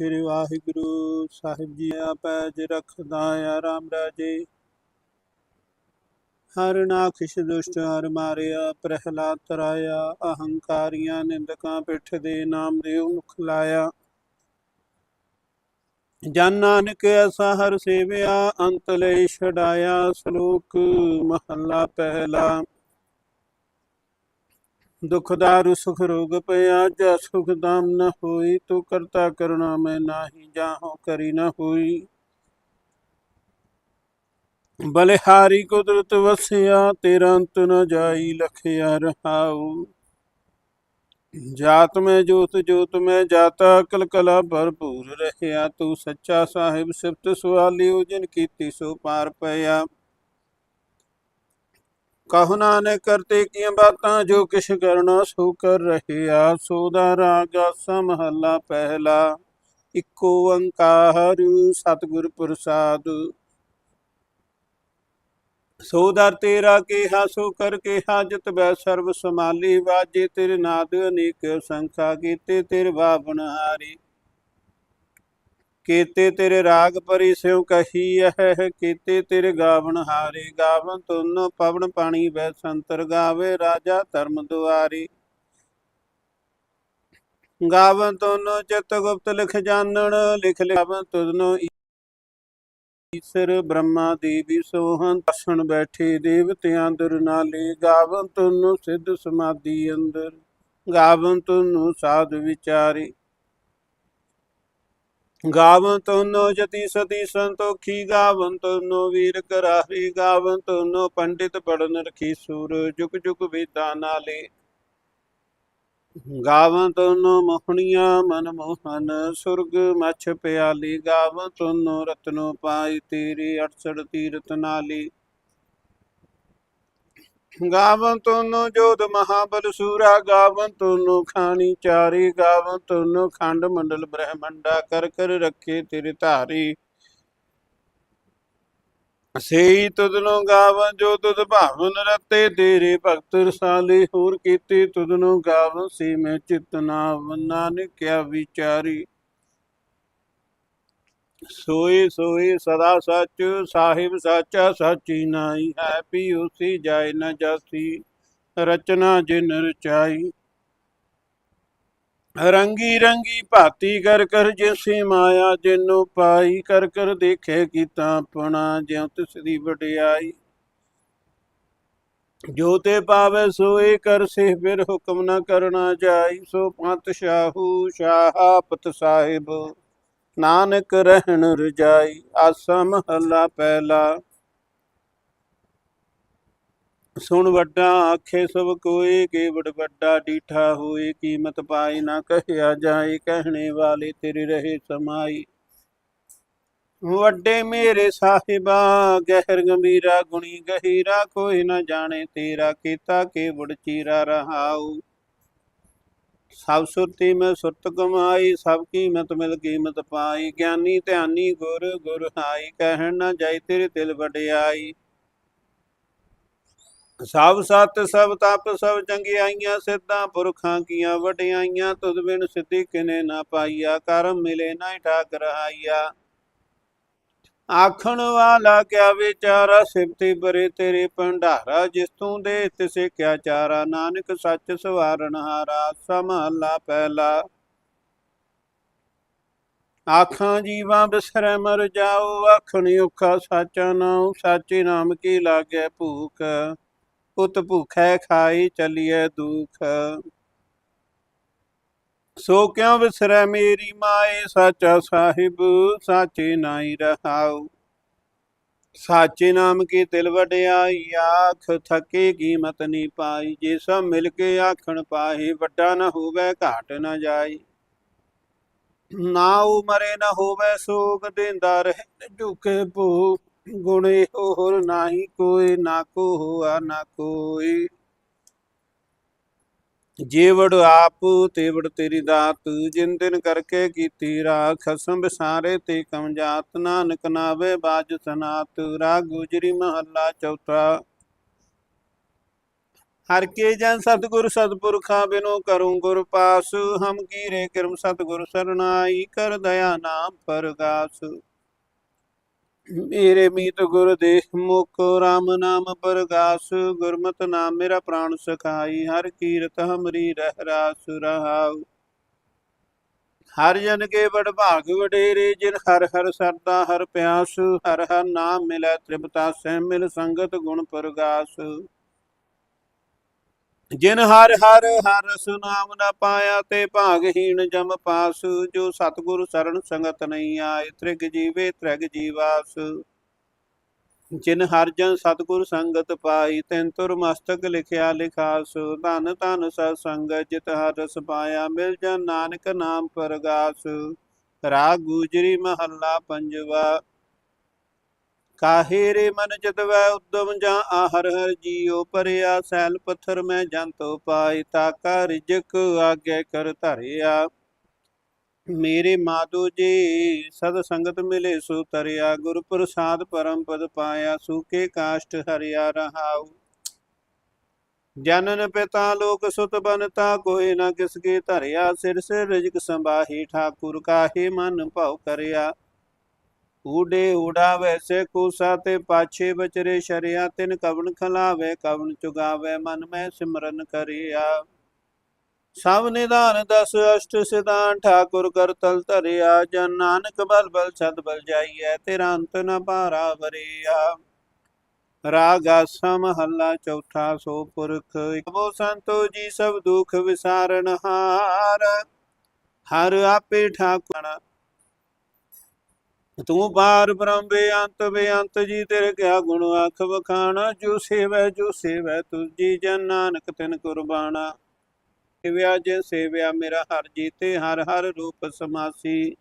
ਸ੍ਰੀ ਵਾਹਿਗੁਰੂ ਸਾਹਿਬ ਜੀ ਆਪੈ ਰਖਦਾ ਆ ਰਾਮ ਰਾਜੇ। ਹਰ ਨਾਖਿਸ਼ ਦੁਸ਼ਟ ਹਰ ਮਾਰਿਆ, ਪ੍ਰਹਿਲਾਦ ਤਰਾਇਆ, ਅਹੰਕਾਰੀਆਂ ਨਿੰਦਕਾਂ ਪਿੱਠ ਦੇ ਨਾਮ ਦੇ ਮੁਖ ਲਾਇਆ। ਜਨ ਨਾਨਕ ਐਸਾ ਹਰ ਸੇਵਿਆ, ਅੰਤ ਲੈ ਛਡਾਇਆ ਸ਼ਲੋਕ ਮਹੱਲਾ ਪਹਿਲਾ। ਦੁਖ ਦਾਰੂ ਸੁਖ ਰੋਗ ਪਿਆ, ਜਾ ਸੁਖ ਦਾਮ ਨ ਹੋਈ, ਤੂੰ ਕਰਤਾ ਕਰੁਣਾ ਮੈਂ ਨਾਹੀ, ਜਾਹੋ ਕਰੀ ਨ ਹੋਈ। ਬਲਿਹਾਰੀ ਕੁਦਰਤ ਵਸਿਆ, ਤੇਰਾ ਅੰਤ ਨ ਜਾਈ, ਲਖਿਆ ਰਹਾਉ। ਜਾਤ ਮੈਂ ਜੋਤ ਜੋਤ ਮੈਂ ਜਾਤਾ ਅਕਲ ਕਲਾ ਭਰਪੂਰ ਰਹਿਆ। ਤੂੰ ਸੱਚਾ ਸਾਹਿਬ, ਸਿਫਤ ਸਵਾਲੀ ਉਜਨ ਕੀਤੀ ਸੋ ਪਾਰ ਪਿਆ। ਕਹੋ ਨਾਨਕ ਕਰਤੇ ਕੀਆਂ ਬਾਤਾਂ ਜੋ ਕਿਛ ਕਰਨਾ ਸੋ ਕਰ ਰਹਿਆ ਸੋਦਾ ਰਾਗ ਆਸਾ ਪਹਿਲਾ। ਇੱਕੋ ਓੰਕਾਰ, ਸਤਿਗੁਰ ਪ੍ਰਸਾਦ। ਸੋ ਦਰ ਤੇਰਾ ਕਿਹਾ, ਸੋ ਕਰ ਕਿਹਾ, ਜਿਤ ਬੈ ਸਰਬ ਸਮਾਲੀ ਵਾਜੇ ਤੇਰੇ ਨਾਦ ਅਨੇਕ ਸੰਖਾ ਕੀਤੇ, ਤੇਰੇ ਬਾਵਨ ਹਾਰੀ ਕੀਤੇ ਤੇਰੇ ਰਾਗ ਪਰੀ ਸਿਉ ਕਹੀ ਹੈ ਕੀਤੇ ਤੇਰੇ ਗਾਵਨ ਹਾਰੇ ਗਾਵਨ ਤੁਨ ਪਵਨ ਪਾਣੀ ਵੈ ਸੰਤਰ ਗਾਵੇ, ਰਾਜਾ ਧਰਮ ਦੁਆਰੀ। ਗਾਵਨ ਤੁਨ ਚਿਤ ਗੁਪਤ ਲਿਖ ਜਾਣਨ ਲਿਖ ਲਿਆਵਨ ਤੁਧਨੋ ਈਸਰ ਬ੍ਰਹਮਾ ਦੇਵੀ ਸੋਹੰ ਦਸਣ ਬੈਠੇ ਦੇਵਤਿਆਂ ਦਰ ਨਾਲੇ। ਗਾਵਨ ਤੁਨ ਸਿੱਧ ਸਮਾਧੀ ਅੰਦਰ ਗਾਵਨ ਤੁਨ ਸਾਧ ਵਿਚਾਰੇ। ਗਾਵਨ ਤੁਨੋ ਜਤੀ ਸਤੀ ਸੰਤੋਖੀ ਗਾਵਨ ਤੁਨੋ ਵੀਰ ਕਰਾਰੀ ਗਾਵਨ ਤੁਨੋ ਪੰਡਿਤ ਪੜਨ ਰਖੀ ਸੂਰ, ਜੁਗ ਜੁਗ ਵੇਦਾਂ ਨਾਲੇ। ਗਾਵਨ ਨੋ ਮੋਹਣੀਆਂ ਮਨ ਮੋਹਨ, ਸੁਰਗ ਮਛ ਪਿਆਲੀ ਗਾਵਨ ਤੁਨੋ ਰਤਨੋ ਪਾਈ ਤੇਰੀ 68 ਤੀਰਤ ਨਾਲੀ। ਗਾਵਨ ਤੁਨੋ ਜੋਧ ਮਹਾਬਲ ਸੂਰਾ, ਗਾਵਨ ਤੁਨੋ ਖਾਣੀ ਚਾਰੀ, ਗਾਵਨ ਤੁਨੋ ਖੰਡ ਮੰਡਲ ਬ੍ਰਹਮੰਡਾ, ਕਰ ਕਰ ਰੱਖੇ ਤੇਰੇ ਧਾਰੀ। ਸੇਈ ਤੁਧਨੋ ਗਾਵਨ ਜੋ ਤੁਧ ਭਾਵਨ ਰਤੇ, ਤੇਰੇ ਭਗਤ ਰਸਾਲੇ ਹੋਰ ਕੀਤੀ ਤੁਧਨੋ ਗਾਵਨ, ਸੀ ਮੈਂ ਚਿਤਨਾਵ ਨਾਨਕਿਆ ਵਿਚਾਰੀ। ਸੋਈ ਸੋਈ ਸਦਾ ਸੱਚ, ਸਾਹਿਬ ਸਾਚਾ, ਸਾਚੀ ਨਾਈ ਹੈ ਪੀ ਉਸੀ ਜਾਏ ਨ ਜਾਸੀ, ਰਚਨਾ ਜਿਨ ਰਚਾਈ। ਰੰਗੀ ਰੰਗੀ ਭਾਤੀ ਕਰ ਕਰ ਜਿਸੀ ਮਾਇਆ ਜਿਨੂੰ ਪਾਈ, ਕਰ ਕਰ ਦੇਖੇ ਕੀਤਾ ਆਪਣਾ ਜਿਉ ਤਿਸ ਦੀ ਵਡਿਆਈ। ਜੋ ਤੇ ਪਾਵੇ ਸੋਏ ਕਰ ਸੇ, ਫਿਰ ਹੁਕਮ ਨਾ ਕਰਨਾ ਜਾਈ, ਸੋ ਪੰਤ ਸ਼ਾਹੂ ਪਤ ਸਾਹਿਬ। ਨਾਨਕ ਰਹਿਣ ਰਜਾਈ, ਆਸਾ ਮਹੱਲਾ ਪਹਿਲਾ। ਸੁਣ ਵੱਡਾ ਆਖੇ, ਸਭ ਕੋਏ ਕੇਵੜ ਵੱਡਾ ਡੀਠਾ ਹੋਏ, ਕੀਮਤ ਪਾਈ ਨਾ ਕਹਿਆ ਜਾਏ, ਕਹਿਣੇ ਵਾਲੇ ਤੇਰੇ ਰਹੇ ਸਮਾਈ। ਵੱਡੇ ਮੇਰੇ ਸਾਹਿਬਾ, ਗਹਿਰ ਗੰਭੀਰਾ ਗੁਣੀ ਗਹਿਰਾ, ਕੋਈ ਨਾ ਜਾਣੇ ਤੇਰਾ, ਕੀਤਾ ਕੇਵੜ ਚੀਰਾ ਰਹਾਉ। ਸਭ ਸੁਰਤੀ ਮੈਂ ਸੁਰਤ ਕਮਾਈ ਸਭ ਕੀਮਤ ਮਿਲ ਕੀਮਤ ਪਾਈ। ਗਿਆਨੀ ਧਿਆਨੀ ਗੁਰ ਗੁਰ ਹਾਈ ਕਹਿਣ ਨਾ ਜਾਈ ਤੇਰੇ ਦਿਲ ਵਡਿਆਈ। ਸਭ ਸਤ, ਸਭ ਤਪ, ਸਭ ਚੰਗਿਆਈਆਂ, ਸਿੱਧਾਂ ਪੁਰਖਾਂ ਕੀਆਂ ਵਡਿਆਈਆਂ, ਤੁਧ ਬਿਨ ਸਿੱਧੀ ਕਿਨੇ ਨਾ ਪਾਈਆ। ਕਰਮ ਮਿਲੇ ਨਾ ਠਾਕ ਰਹਾਈਆ ਆਖਣ ਵਾਲਾ ਕਿਆ ਵਿਚਾਰਾ? ਸਿਫਤੀ ਬਰੇ ਤੇਰੇ ਭੰਡਾਰਾ, ਜਿਸ ਤੂੰ ਦੇ ਤਿਸੇ ਕਿਆ ਚਾਰਾ। ਨਾਨਕ ਸੱਚ ਸਵਾਰਨ ਹਾਰਾ ਸਮਹਲਾ ਪਹਿਲਾ। ਆਖਾਂ ਜੀਵਾਂ ਬਿਸਰੈ ਮਰ ਜਾਓ, ਆਖਣ ਔਖਾ ਸਾਚਾ ਨਾਮ ਸਾਚੇ ਨਾਮ ਕੀ ਲਾਗੇ ਭੂਖ? ਪੁੱਤ ਭੁਖੈ ਖਾਈ ਚਲੀਏ ਦੁਖ। ਸੋ ਕਿਉ ਵਿਸਰੈ ਮੇਰੀ ਮਾਏ? ਸਾਚਾ ਸਾਹਿਬ, ਸਾਚੇ ਨਾਈ ਰਹਾਉ। ਸਾਚੇ ਨਾਮ ਕੀ ਤਿਲ ਵਡਿਆਈ? ਆਖ ਥਕੇ ਕੀਮਤ ਨਹੀਂ ਪਾਈ। ਜੇ ਸਭ ਮਿਲ ਕੇ ਆਖਣ ਪਾਹੀ, ਵੱਡਾ ਨਾ ਹੋਵੇ, ਘਾਟ ਨਾ ਜਾਈ। ਨਾ ਉਮਰੇ ਨਾ ਹੋਵੇ ਸੋਗ ਦਿੰਦਾ ਰਹੇ ਝੁਕੇ ਭੂ। ਗੁਣੇ ਹੋਰ ਨਾਹੀ, ਕੋਈ ਨਾ ਕੋ ਹੋਆ ਨਾ ਕੋਈ। ਜੇਵੜ ਆਪ, ਤੇਵੜ ਤੇਰੀ ਦਾਤ, ਜਿਨ ਦਿਨ ਕਰਕੇ ਕੀਤੀ ਰਾਖ ਖਸਮ ਵਿਸਾਰੇ ਤੇ ਕਮ ਜਾਤ, ਨਾਨਕ ਨਾਵੇ ਬਾਜ ਸਨਾਤ, ਰਾਗ ਗੁਜਰੀ ਮਹੱਲਾ ਚੌਥਾ। ਹਰ ਕੇ ਜਨ ਸਤਿਗੁਰ ਸਤਿਪੁਰਖਾ ਬਿਨੋ ਕਰੂੰ ਗੁਰ ਪਾਸ, ਹਮ ਕੀਰੇ ਕਿਰਮ ਸਤਿਗੁਰ ਸਰਨਾਈ ਕਰ ਦਇਆ ਨਾਮ ਪਰਗਾਸ। ਮੇਰੇ ਮੀਤ ਗੁਰ ਦੇਖ ਮੁਖ ਰਾਮ ਨਾਮ ਪਰਗਾਸ, ਗੁਰਮਤਿ ਨਾਮ ਮੇਰਾ ਪ੍ਰਾਣ ਸਖਾਈ, ਹਰ ਕੀਰਤ ਹਮਰੀ ਰਹਿ ਰਾਸ ਰਹਾਉ। ਹਰ ਜਨ ਕੇ ਬੜ ਭਾਗ ਵਡੇਰੇ, ਜਿਨ ਹਰ ਹਰ ਸਰਦਾ ਹਰ ਪਿਆਸ, ਹਰ ਹਰ ਨਾਮ ਮਿਲੈ ਤ੍ਰਿਪਤਾ ਸਹਿ ਮਿਲ ਸੰਗਤ ਗੁਣ ਪ੍ਰਗਾਸ। ਜਿਨ ਹਰ ਹਰ ਹਰ ਰਸ ਨਾਮ ਪਾਇਆ ਤੇ ਭਾਗਹੀਣ ਜਮ ਪਾਸ, ਜੋ ਸਤਿਗੁਰ ਸਰਣ ਸੰਗਤ ਨਹੀਂ ਆਏ, ਤ੍ਰਿਗ ਜੀਵੇ ਤ੍ਰਿਗ ਜੀਵਾਸ। ਜਿਨ ਹਰ ਜਨ ਸਤਿਗੁਰ ਸੰਗਤ ਪਾਈ, ਤੈਨ ਤੁਰ ਮਸਤਕ ਲਿਖਿਆ ਲਿਖਾਸ। ਧਨ ਧਨ ਸਤ ਸੰਗਤ ਜਿਤ ਹਰ ਰਸ ਪਾਇਆ ਮਿਲ ਜਨ ਨਾਨਕ ਨਾਮ ਪਰਗਾਸ। ਰਾਗ ਗੁਜਰੀ ਮਹੱਲਾ ਪੰਜਵਾ ਕਾਹੇ ਰੇ ਮਨ ਚਤਵੈ ਉਦਮ ਜਾਂ ਆਹਰ ਹਰ ਜੀਉ ਪਰਿਆ, ਸੈਲ ਪੱਥਰ ਮੈਂ ਜੰਤੋ ਪਾਈ ਤਾਕਾ ਰਿਜਕ ਆਗੇ ਕਰ ਧਰਿਆ। ਮੇਰੇ ਮਾਧੋ ਜੀ, ਸਦ ਸੰਗਤ ਮਿਲੇ ਸੋ ਤਰਿਆ, ਗੁਰ ਪ੍ਰਸਾਦ ਪਰਮ ਪਦ ਪਾਇਆ ਸੂਕੇ ਕਾਸ਼ਟ ਹਰਿਆ ਰਹਾਉ। ਜਨਨ ਪਿਤਾ ਲੋਕ ਸੁਤ ਬਨਤਾ ਕੋਈ ਨਾ ਕਿਸ ਕੇ ਧਰਿਆ, ਸਿਰ ਸਿਰ ਰਿਜਕ ਸੰਭਾਹੀ, ਠਾਕੁਰ ਕਾਹੇ ਮਨ ਭਉ ਕਰਿਆ। ਊਡੇ ਊੜਾ ਵੈਸੇ ਕੂਸਾ ਤੇ ਪਾਛੇ ਬਚਰੇ ਸ਼ਰਿਆ ਤਿਨ ਕਵਨ ਖਲਾਵੇ ਕਵਨ ਚੁਗਾਵੇ, ਮਨ ਮੈਂ ਸਿਮਰਨ ਕਰਿਆ। ਸਭ ਨਿਧਾਨ ਦਸ ਅਸ਼ਟ ਸਿਧਾਨ, ਠਾਕੁਰ ਕਰ ਤਲ ਧਰਿਆ। ਜਨ ਨਾਨਕ ਬਲ ਬਲ ਸਦ ਬਲ ਜਾਈਐ, ਤੇਰਾ ਅੰਤ ਨ ਪਾਰਾ ਵਰਿਆ। ਰਾਗ ਆਸਾ ਮਹੱਲਾ ਚੌਥਾ ਸੋ ਪੁਰਖ ਇਕੋ ਸੰਤੋ ਜੀ ਸਭ ਦੁਖ ਵਿਸਾਰਨ ਹਾਰ। ਹਰ ਆਪੇ ਠਾਕੁਰ ਤੂੰ ਪਾਰ ਬ੍ਰਹਮ ਬੇਅੰਤ ਬੇਅੰਤ ਜੀ ਤੇਰੇ ਕਿਆ ਗੁਣ ਆਖ ਵਖਾਣਾ, ਜੋ ਸੇਵੈ ਜੋ ਸੇਵੈ ਤੁਜੀ ਜਨ ਨਾਨਕ ਤਿਨ ਕੁਰਬਾਨਾ ਸੇਵਿਆ ਜੇ ਸੇਵਿਆ ਮੇਰਾ ਹਰ ਜੀਤੇ, ਹਰ ਹਰ ਰੂਪ ਸਮਾਸੀ।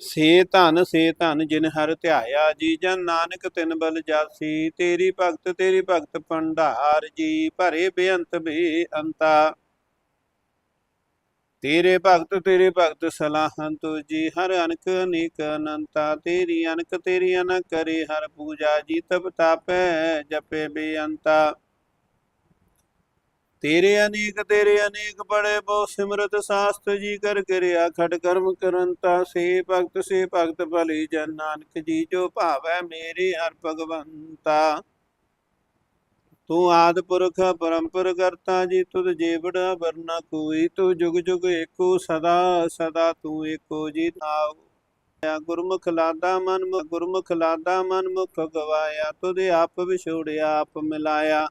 ਸੇ ਧਨ ਸੇ ਧਨ ਜਿਨ ਹਰ ਧਿਆਇਆ ਜੀ, ਜਨ ਨਾਨਕ ਤਿਨ ਬਲ ਜਾਸੀ। ਤੇਰੀ ਭਗਤ ਤੇਰੀ ਭਗਤ ਭੰਡਾਰ ਜੀ, ਭਰੇ ਬੇਅੰਤ ਬੇਅੰਤਾ। ਤੇਰੇ ਭਗਤ ਤੇਰੇ ਭਗਤ ਸਲਾਹਨ ਤੁਜੀ ਹਰ ਅਨਕ ਅਨੇਕ ਅਨੰਤਾ, ਤੇਰੀ ਅਨਕ ਤੇਰੀ ਅਨਕ ਕਰੇ, ਹਰ ਪੂਜਾ ਜੀ ਤਪ ਤਾਪੈ, ਜਪੇ ਬੇਅੰਤਾ। ਤੇਰੇ ਅਨੇਕ ਤੇਰੇ ਅਨੇਕ ਬੜੇ ਬਹੁ ਸਿਮਰਤ ਸਾਸਤ ਜੀ ਕਰ ਕਰਿਆ ਖਟ ਕਰਮ ਕਰੰਤਾ, ਸੇ ਭਗਤ ਸੇ ਭਗਤ ਭਲੀ ਜਨ ਨਾਨਕ ਜੀ, ਜੋ ਭਾਵੈ ਮੇਰੇ ਹਰ ਭਗਵੰਤਾ। ਤੂੰ ਆਦ ਪੁਰਖ ਪਰੰਪਰ ਕਰਤਾ ਜੀ, ਤੁਧ ਜੀਵੜਾ ਵਰਨਾ ਕੋਈ ਤੂੰ ਜੁਗ ਜੁਗ ਏਕੋ ਸਦਾ ਸਦਾ ਤੂੰ ਏਕੋ ਜੀ ਨਾਉ। ਗੁਰਮੁਖ ਲਾਦਾ ਮਨ ਗੁਰਮੁਖ ਲਾਦਾ ਮਨ ਮੁਖ ਗਵਾਇਆ, ਤੁਧ ਆਪ ਵਿਛੋੜਿਆ, ਆਪ ਮਿਲਾਇਆ।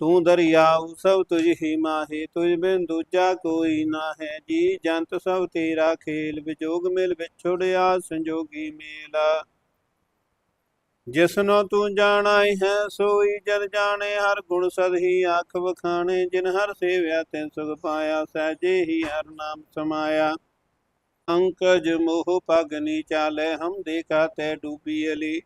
ਤੂੰ ਦਰਿਆ ਸਭ ਤੁਝ ਹੀ ਮਾਹੇ, ਤੁਝ ਬਿਨ ਦੂਜਾ ਕੋਈ ਨਾ ਹੈ ਜੀ ਜੰਤ ਸਭ ਤੇਰਾ ਖੇਲ, ਵਿਜੋਗ ਮਿਲ ਵਿਛੋੜਿਆ, ਸੰਜੋਗੀ ਮੇਲਾ। ਜਿਸਨੋ ਤੂੰ ਜਾਣਾਈ ਹੈ, ਸੋਈ ਜਨ ਜਾਣੇ, ਹਰ ਗੁਣ ਸਦ ਹੀ ਆਖ ਵਖਾਣੇ, ਜਿਨ ਹਰ ਸੇਵਿਆ ਤਿਨ ਸੁਖ ਪਾਇਆ, ਸਹਿਜੇ ਹੀ ਹਰ ਨਾਮ ਸਮਾਇਆ। ਅੰਕਜ ਮੋਹ ਪਗਨੀ ਚਾਲੇ, ਹਮ ਦੇਖਾ ਤੈ ਡੂਬੀ ਅਲੀ।